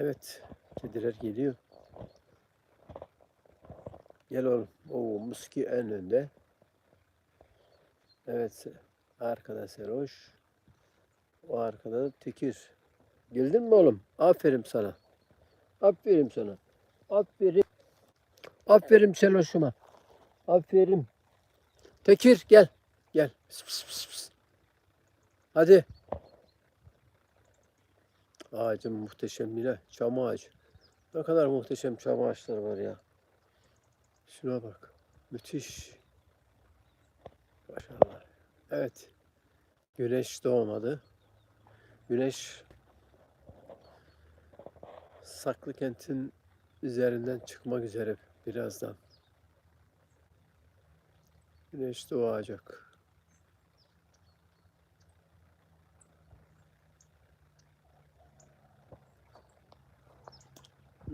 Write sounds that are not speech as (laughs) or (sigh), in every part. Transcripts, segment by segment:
Evet. Kediler geliyor. Gel oğlum. Oo, Muski en önde. Evet. Arkada Seroş. O arkada da Tekir. Geldin mi oğlum? Aferin sana. Aferin sana. Aferin. Aferin Seloş'uma. Aferin. Tekir gel. Gel. Pıs, pıs, pıs, pıs. Hadi. Ağacın muhteşem yine. Çam ağacı. Ne kadar muhteşem çam ağaçları var ya. Şuna bak. Müthiş. Maşallah. Evet. Güneş doğmadı. Güneş Saklı kentin üzerinden çıkmak üzere birazdan. Güneş doğacak.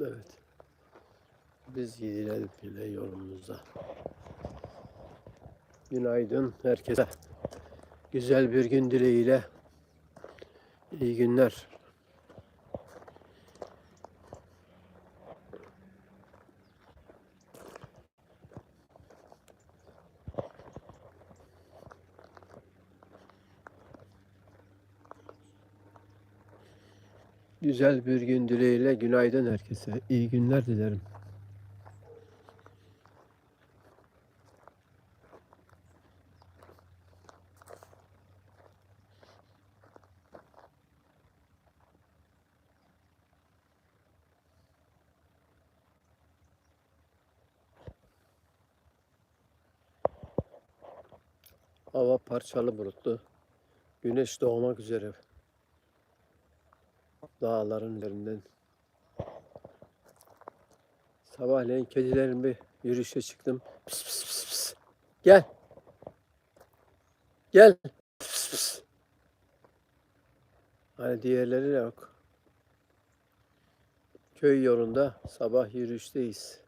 Evet. Biz gidelim yine yolumuza. Günaydın herkese. Güzel bir gün dileğiyle. İyi günler. Güzel bir gün dileğiyle günaydın herkese. İyi günler dilerim. Hava parçalı bulutlu. Güneş doğmak üzere. Dağların üzerinden. Sabahleyin kedilerin bir yürüyüşe çıktım. Pıs pıs pıs pıs. Gel. Gel. Pıs pıs. Hani diğerleri yok. Köy yolunda sabah yürüyüşteyiz.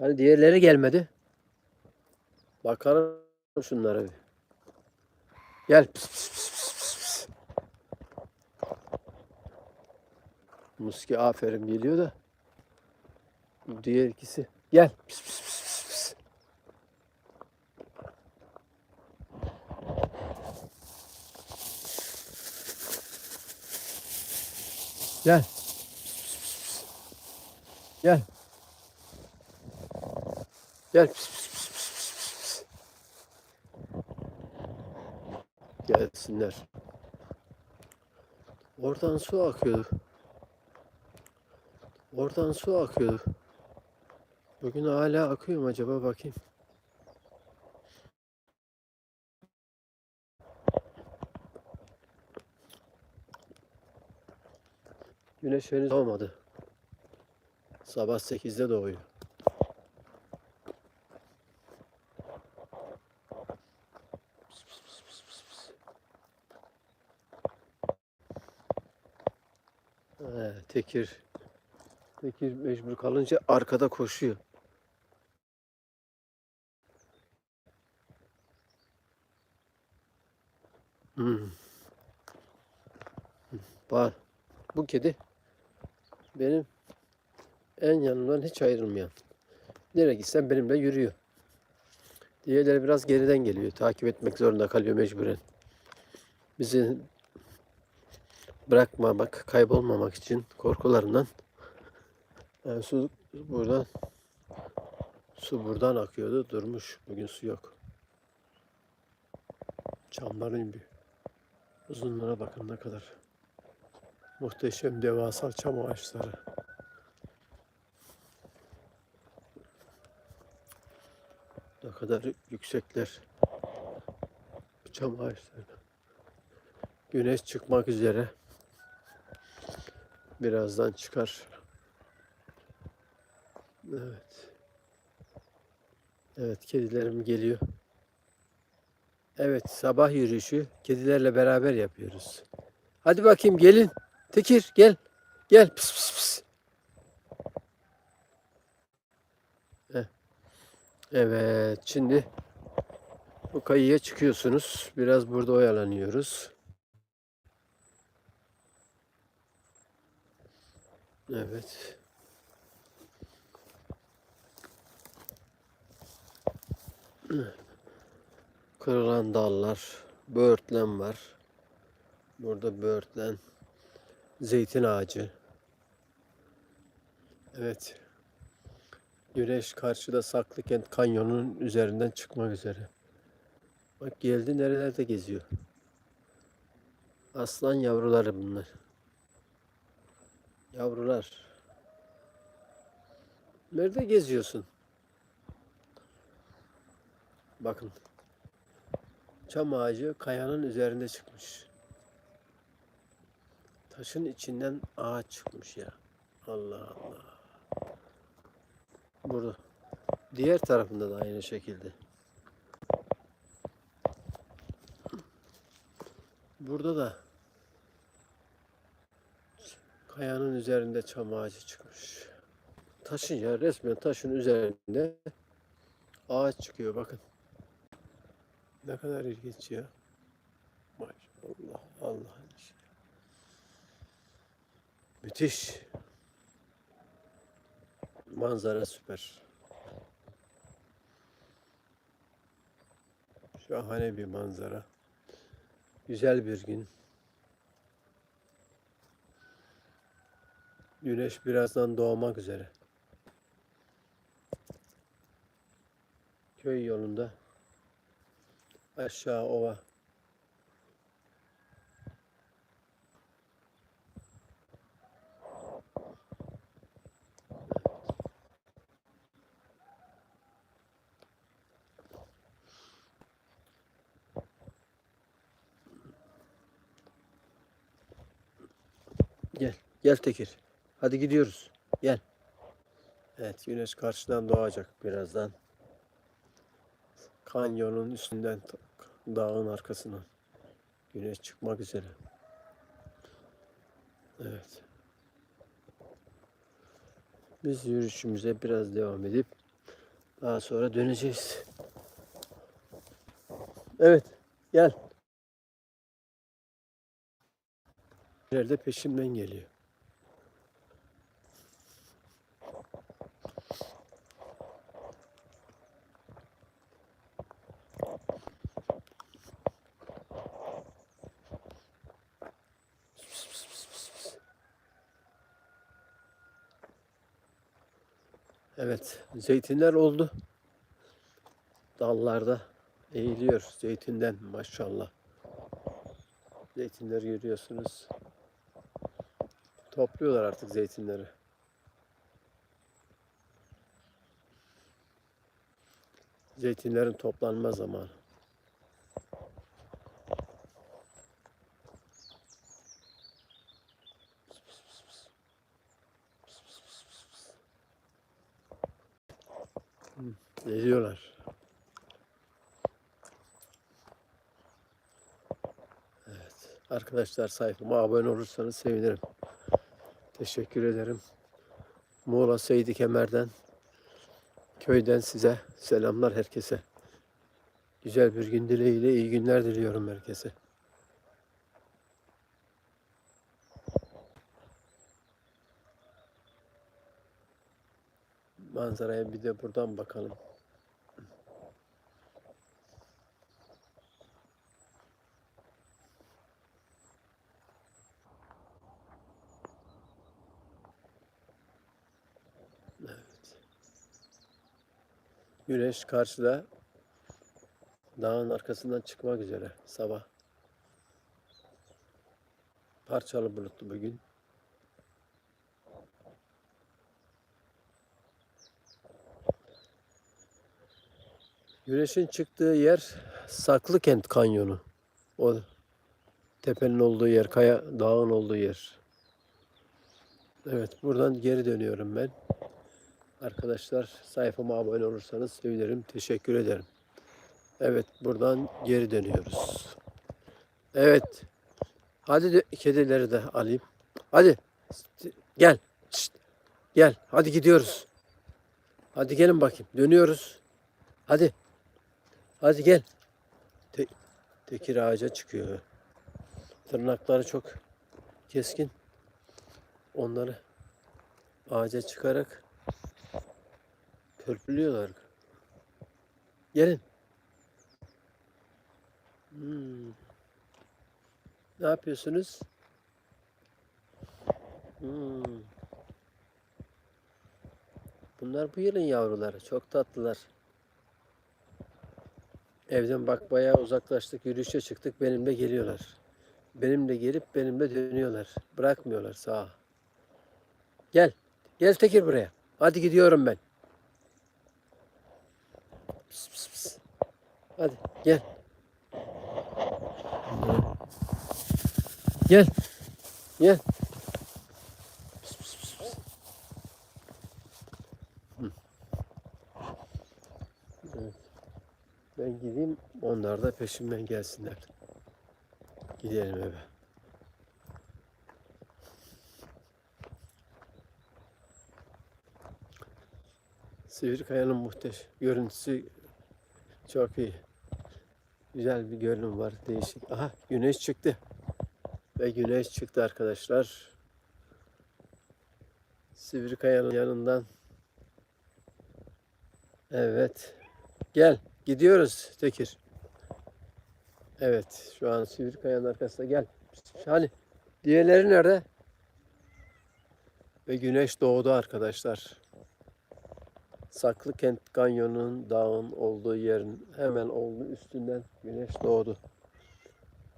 Hani diğerleri gelmedi. Bakalım şunlara bir. Gel. Pıs pıs pıs pıs pıs. Muski aferin geliyor da. Diğer ikisi. Gel. Pıs pıs pıs pıs pıs. Gel. Pıs pıs pıs. Gel. Gel. Pıs pıs pıs pıs pıs. Gelsinler. Oradan su akıyordu. Oradan su akıyordu. Bugün hala akıyor mu acaba bakayım. Güneş henüz doğmadı. Sabah 8'de doğuyor. Tekir Tekir mecbur kalınca arkada koşuyor. Hmm. Bak bu kedi benim en yanımdan hiç ayrılmayan. Nereye gitsem benimle yürüyor. Diğerleri biraz geriden geliyor. Takip etmek zorunda kalıyor mecburen. Bizi bırakmamak, kaybolmamak için korkularından yani su buradan su buradan akıyordu. Durmuş. Bugün su yok. Çamların bir uzunluğuna bakın ne kadar muhteşem devasa çam ağaçları. Ne kadar yüksekler. Çam ağaçları. Güneş çıkmak üzere. Birazdan çıkar. Evet. Evet, kedilerim geliyor. Evet, sabah yürüyüşü kedilerle beraber yapıyoruz. Hadi bakayım gelin. Tekir gel. Gel. Pıs pıs. Heh. Evet, şimdi Bu kayıya çıkıyorsunuz. Biraz burada oyalanıyoruz. Evet. Kırılan dallar, böğürtlen var. Burada böğürtlen, zeytin ağacı. Evet. Güneş karşıda Saklıkent Kanyonu'nun üzerinden çıkmak üzere. Bak geldi nerelerde geziyor. Aslan yavruları bunlar. Yavrular. Nerede geziyorsun? Bakın. Çam ağacı kayanın üzerinde çıkmış. Taşın içinden ağaç çıkmış ya. Allah Allah. Burada. Diğer tarafında da aynı şekilde. Burada da kayanın üzerinde çam ağacı çıkmış. Taşın ya resmen taşın üzerinde ağaç çıkıyor bakın. Ne kadar ilginç ya. Maşallah Allah'ın işi. Müthiş. Manzara süper. Şahane bir manzara. Güzel bir gün. Güneş birazdan doğmak üzere. Köy yolunda aşağı ova. Gel, gel Tekir. Hadi gidiyoruz. Gel. Evet, güneş karşıdan doğacak birazdan. Kanyonun üstünden dağın arkasından güneş çıkmak üzere. Evet. Biz yürüyüşümüze biraz devam edip daha sonra döneceğiz. Evet, gel. İleride peşimden geliyor. Evet, zeytinler oldu. Dallarda eğiliyor zeytinden maşallah. Zeytinleri görüyorsunuz. Topluyorlar artık zeytinleri. Zeytinlerin toplanma zamanı. Hı, Geliyorlar. Evet. Arkadaşlar sayfama abone olursanız sevinirim. Teşekkür ederim. Muğla Seydi Kemer'den köyden size selamlar herkese. Güzel bir gün dileğiyle iyi günler diliyorum herkese. Manzaraya bir de buradan bakalım. Güneş karşıda dağın arkasından çıkmak üzere sabah. Parçalı bulutlu bugün. Güneşin çıktığı yer Saklıkent Kanyonu. O tepenin olduğu yer, kaya dağın olduğu yer. Evet, buradan geri dönüyorum ben. Arkadaşlar sayfama abone olursanız sevinirim. Teşekkür ederim. Evet buradan geri dönüyoruz. Evet. Hadi de, kedileri de alayım. Hadi. Gel. Şşt. Gel. Hadi gidiyoruz. Hadi gelin bakayım. Dönüyoruz. Hadi. Hadi gel. Tekir ağaca çıkıyor. Tırnakları çok keskin. Onları ağaca çıkarak törpülüyorlar. Gelin. Hmm. Ne yapıyorsunuz? Hmm. Bunlar bu yılın yavruları. Çok tatlılar. Evden bak bayağı uzaklaştık. Yürüyüşe çıktık. Benimle geliyorlar. Benimle gelip benimle dönüyorlar. Bırakmıyorlar sağa. Gel. Gel Tekir buraya. Hadi gidiyorum ben. Pıs pıs pıs. Hadi gel. Gel. Gel. Pıs pıs pıs pıs. Ben gideyim. Onlar da peşimden gelsinler. Gidelim eve. Sivrikaya'nın muhteşem görüntüsü çok iyi. Güzel bir görünüm var. Değişik. Aha güneş çıktı. Ve güneş çıktı arkadaşlar. Sivrikaya'nın yanından. Evet. Gel. Gidiyoruz Tekir. Evet. Şu an Sivrikaya'nın arkasında. Gel. Hani diğerleri nerede? Ve güneş doğdu arkadaşlar. Saklıkent Kanyonu'nun dağın olduğu yerin hemen olduğu üstünden güneş doğdu.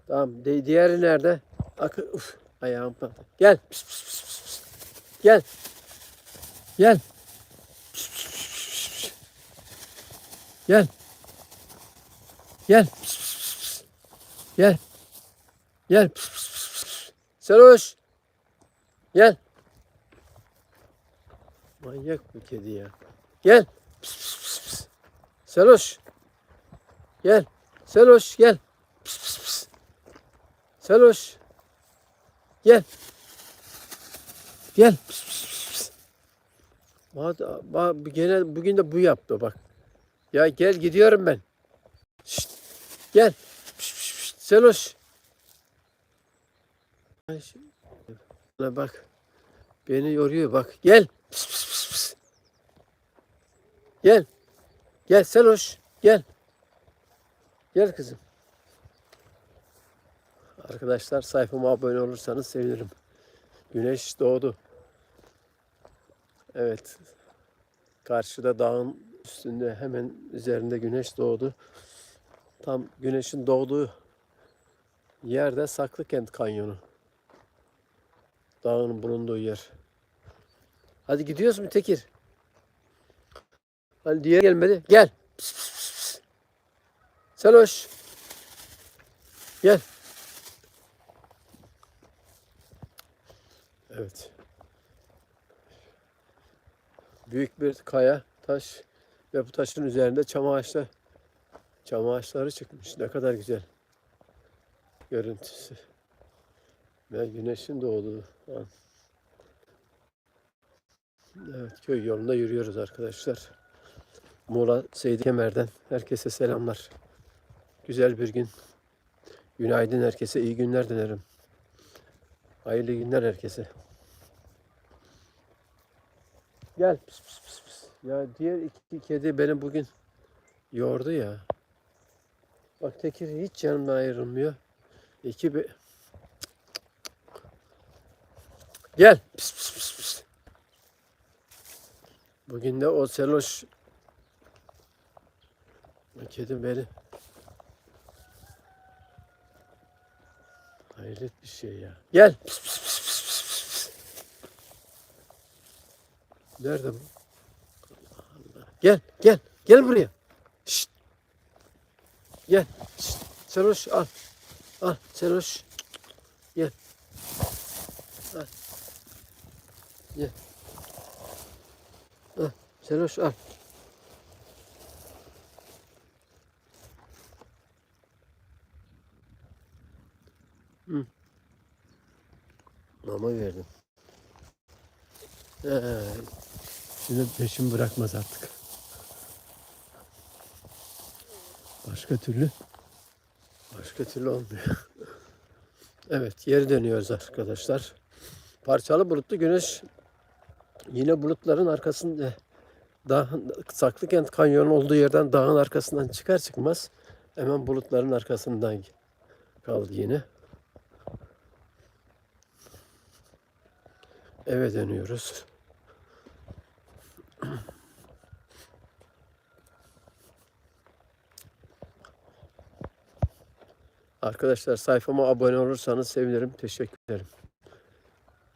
Tamam. di- diğeri nerede? Akı, uf, ayağım patladı. Gel. Pis, pis, pis, pis. Gel. Gel. Pis, pis, pis, pis, pis. Gel. Gel. Pis, pis, pis, pis. Gel. Gel. Pis, pis, pis, pis. Seloş. Gel. Manyak bu kedi ya. Gel. Pis, pis, pis, pis. Seloş. Gel. Seloş gel. Pis, pis, pis. Seloş. Gel. Gel. Pis, pis, pis, pis. Bak, bak, gene bugün de bu yaptı bak. Ya gel gidiyorum ben. Şşt, gel. Pis, pis, pis. Seloş. Bak. Beni yoruyor bak. Gel. Pis, pis, pis, pis. Gel. Gel Seloş. Gel. Gel kızım. Arkadaşlar sayfama abone olursanız sevinirim. Güneş doğdu. Evet. Karşıda dağın üstünde hemen üzerinde güneş doğdu. Tam güneşin doğduğu yerde Saklıkent Kanyonu. Dağın bulunduğu yer. Hadi gidiyoruz mu Tekir? Hani diğer gelmedi. Gel. Pis, pis, pis. Seloş. Gel. Evet. Büyük bir kaya, taş ve bu taşın üzerinde çam ağaçları, çam ağaçları çıkmış. Ne kadar güzel görüntüsü. Ve güneşin doğduğu an. Evet, köy yolunda yürüyoruz arkadaşlar. Muğla Seydi Kemer'den herkese selamlar. Güzel bir gün. Günaydın herkese, iyi günler dilerim. Hayırlı günler herkese. Gel. Pis, pis, pis, pis. Ya diğer iki kedi beni bugün yordu ya. Bak Tekir hiç yanımdan ayrılmıyor. İki be... Gel. Pis, pis, pis, pis. Bugün de o seloş o kedi beni hayret bir şey ya. Gel. Pis, pis, pis, pis, pis, pis. Nerede bu? Gel, gel. Gel buraya. Şşt. Gel. Şşt. Seloş al. Al Seloş. Gel. Al. Gel. Al. Seloş al. Mama verdim. Ee, şimdi peşimi bırakmaz artık. Başka türlü Başka türlü olmuyor. (laughs) Evet geri dönüyoruz arkadaşlar. Parçalı bulutlu güneş yine bulutların arkasında dağ, Saklıkent Kanyonu olduğu yerden dağın arkasından çıkar çıkmaz hemen bulutların arkasından kaldı yine. Eve dönüyoruz. Arkadaşlar sayfama abone olursanız sevinirim. Teşekkür ederim.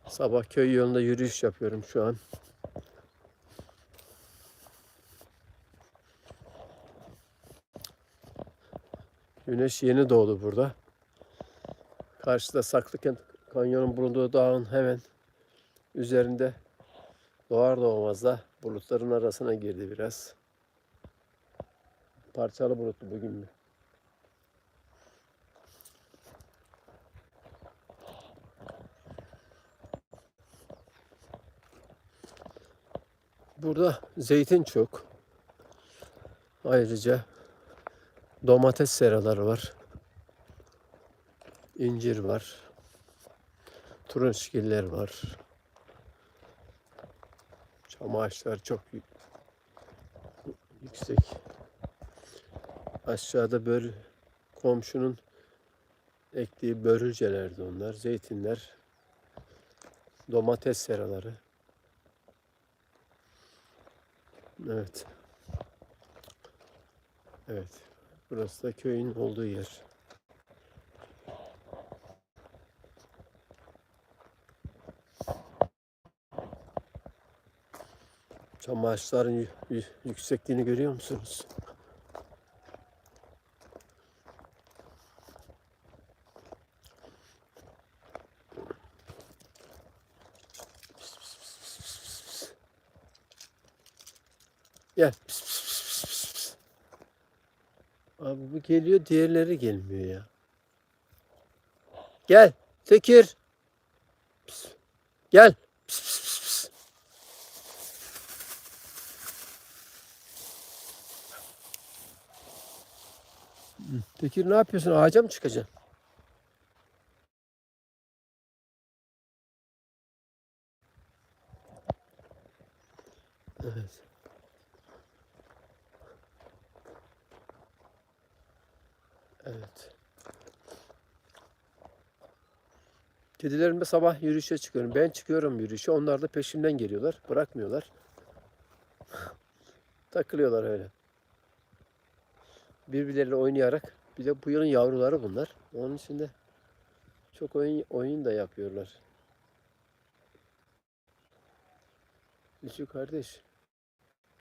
Sabah köy yolunda yürüyüş yapıyorum şu an. Güneş yeni doğdu burada. Karşıda Saklıkent Kanyon'un bulunduğu dağın hemen üzerinde doğar doğmaz da bulutların arasına girdi biraz. Parçalı bulutlu bugün. Burada zeytin çok. Ayrıca domates seraları var. İncir var. Turunçgiller var. Çam ağaçları çok yü- yüksek. Aşağıda bör komşunun ektiği börülcelerdi onlar. Zeytinler. Domates seraları. Evet. Evet. Burası da köyün olduğu yer. Çam ağaçların yü- yü- yüksekliğini görüyor musunuz? Gel. Pis, pis, pis, pis, pis. Abi bu geliyor, diğerleri gelmiyor ya. Gel, Tekir. Pis. Gel. Pis, pis, pis, pis. Hı, Tekir ne yapıyorsun? Ağaca mı çıkacaksın? Evet. Evet. Kedilerimle sabah yürüyüşe çıkıyorum. Ben çıkıyorum yürüyüşe. Onlar da peşimden geliyorlar. Bırakmıyorlar. (laughs) Takılıyorlar öyle. Birbirleriyle oynayarak. Bir de bu yılın yavruları bunlar. Onun için de çok oyun, oyun da yapıyorlar. Küçük kardeş.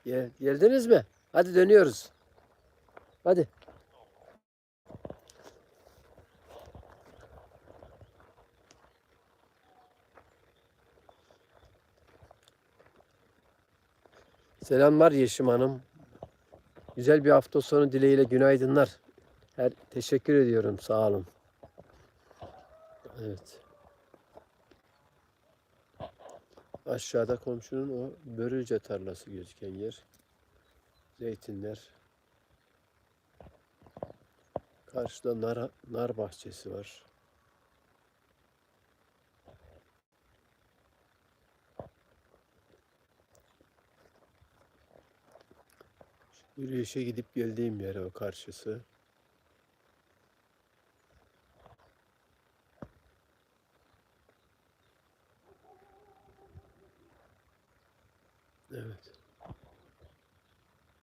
Gel, geldiniz mi? Hadi dönüyoruz. Hadi. Selamlar Yeşim Hanım. Güzel bir hafta sonu dileğiyle günaydınlar. Her teşekkür ediyorum. Sağ olun. Evet. Aşağıda komşunun o börülce tarlası gözüken yer. Zeytinler. Karşıda nar, nar bahçesi var. Yürüyüşe gidip geldiğim yer o karşısı.